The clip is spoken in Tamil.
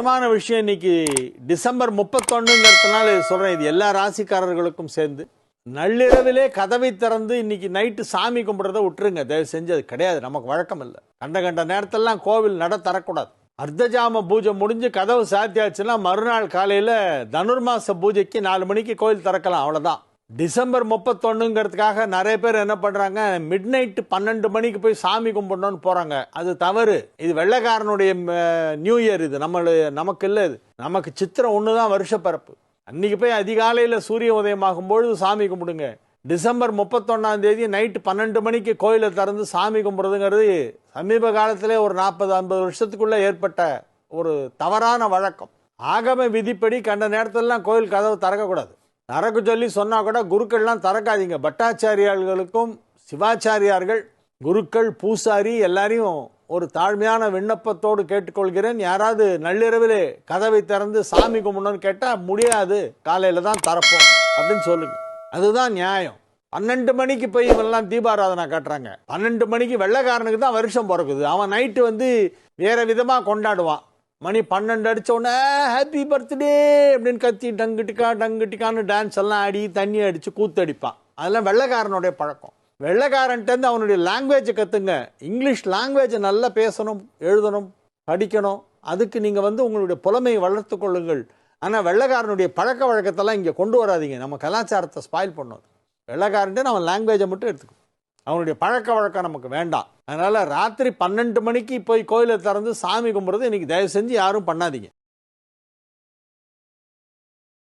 முக்கியமான விஷயம் இன்னைக்கு டிசம்பர் முப்பத்தொன்னுங்கிறதுனால சொல்கிறேன் இது எல்லா ராசிக்காரர்களுக்கும் சேர்ந்து. நள்ளிரவிலே கதவை திறந்து இன்னைக்கு நைட்டு சாமி கும்பிட்றத விட்டுருங்க தயவு செஞ்சு அது கிடையாது நமக்கு வழக்கம் இல்லை. கண்ட கண்ட நேரத்தெல்லாம் கோவில் நட தரக்கூடாது. அர்த்தஜாம பூஜை முடிஞ்சு கதவு சாத்தியாச்சுன்னா மறுநாள் காலையில் தனுர்மாச பூஜைக்கு நாலு மணிக்கு கோயில் திறக்கலாம் அவ்வளோதான் டிசம்பர் முப்பத்தொன்னுங்கிறதுக்காக நிறைய பேர் என்ன பண்ணுறாங்க மிட் நைட்டு பன்னெண்டு மணிக்கு போய் சாமி கும்பிடணும்னு போகிறாங்க அது தவறு. இது வெள்ளைக்காரனுடைய நியூ இயர் இது. நம்மளு நமக்கு இல்லை இது. நமக்கு சித்திரம் ஒன்று தான் வருஷப்பிறப்பு அன்னைக்கு போய் அதிகாலையில் சூரிய உதயமாகும் பொழுது சாமி கும்பிடுங்க. டிசம்பர் முப்பத்தொன்னாம் தேதி நைட்டு பன்னெண்டு மணிக்கு கோயிலை திறந்து சாமி கும்பிட்றதுங்கிறது சமீப காலத்திலே ஒரு நாற்பது ஐம்பது வருஷத்துக்குள்ளே ஏற்பட்ட ஒரு தவறான வழக்கம். ஆகம விதிப்படி கண்ட நேரத்திலலாம் கோயில் கதவு திறக்கக்கூடாது. நரக்கு சொல்லி சொன்னால் கூட குருக்கள்லாம் திறக்காதீங்க பட்டாச்சாரியார்களுக்கும் சிவாச்சாரியார்கள் குருக்கள் பூசாரி எல்லாரையும் ஒரு தாழ்மையான விண்ணப்பத்தோடு கேட்டுக்கொள்கிறேன். யாராவது நள்ளிரவிலே கதவை திறந்து சாமி கும்பிடணும்னு கேட்டால் முடியாது. காலையில் தான் திறப்போம் அப்படின்னு சொல்லுங்க. அதுதான் நியாயம். பன்னெண்டு மணிக்கு போய் இவெல்லாம் தீபாராதனை காட்டுறாங்க. பன்னெண்டு மணிக்கு வெள்ளைக்காரனுக்கு தான் வருஷம் பிறக்குது. அவன் நைட்டு வந்து வேற விதமாக கொண்டாடுவான். மணி பன்னெண்டு அடித்த உடனே ஹாப்பி பர்த்டே அப்படின்னு கத்தி டங்குட்டிக்கா டங்குட்டிக்கான்னு டான்ஸ் எல்லாம் ஆடி தண்ணி அடித்து கூத்தடிப்பான் அதெல்லாம் வெள்ளைக்காரனுடைய பழக்கம். வெள்ளைக்காரன்ட்டேருந்து அவனுடைய லாங்குவேஜை கற்றுங்க இங்கிலீஷ் லாங்குவேஜை நல்லா பேசணும் எழுதணும் படிக்கணும். அதுக்கு நீங்கள் வந்து உங்களுடைய புலமையை வளர்த்து கொள்ளுங்கள். ஆனால் வெள்ளைக்காரனுடைய பழக்க வழக்கத்தெல்லாம் இங்கே கொண்டு வராதீங்க. நம்ம கலாச்சாரத்தை ஸ்பாயில் பண்ணணும் வெள்ளைக்காரன்ட்டு நம்ம லாங்குவேஜை மட்டும் எடுத்துக்கணும் அவனுடைய பழக்க வழக்கம் நமக்கு வேண்டாம். அதனால் ராத்திரி பன்னெண்டு மணிக்கு போய் கோயிலை திறந்து சாமி கும்பிட்றது இன்னைக்கு தயவு செஞ்சு யாரும் பண்ணாதீங்க.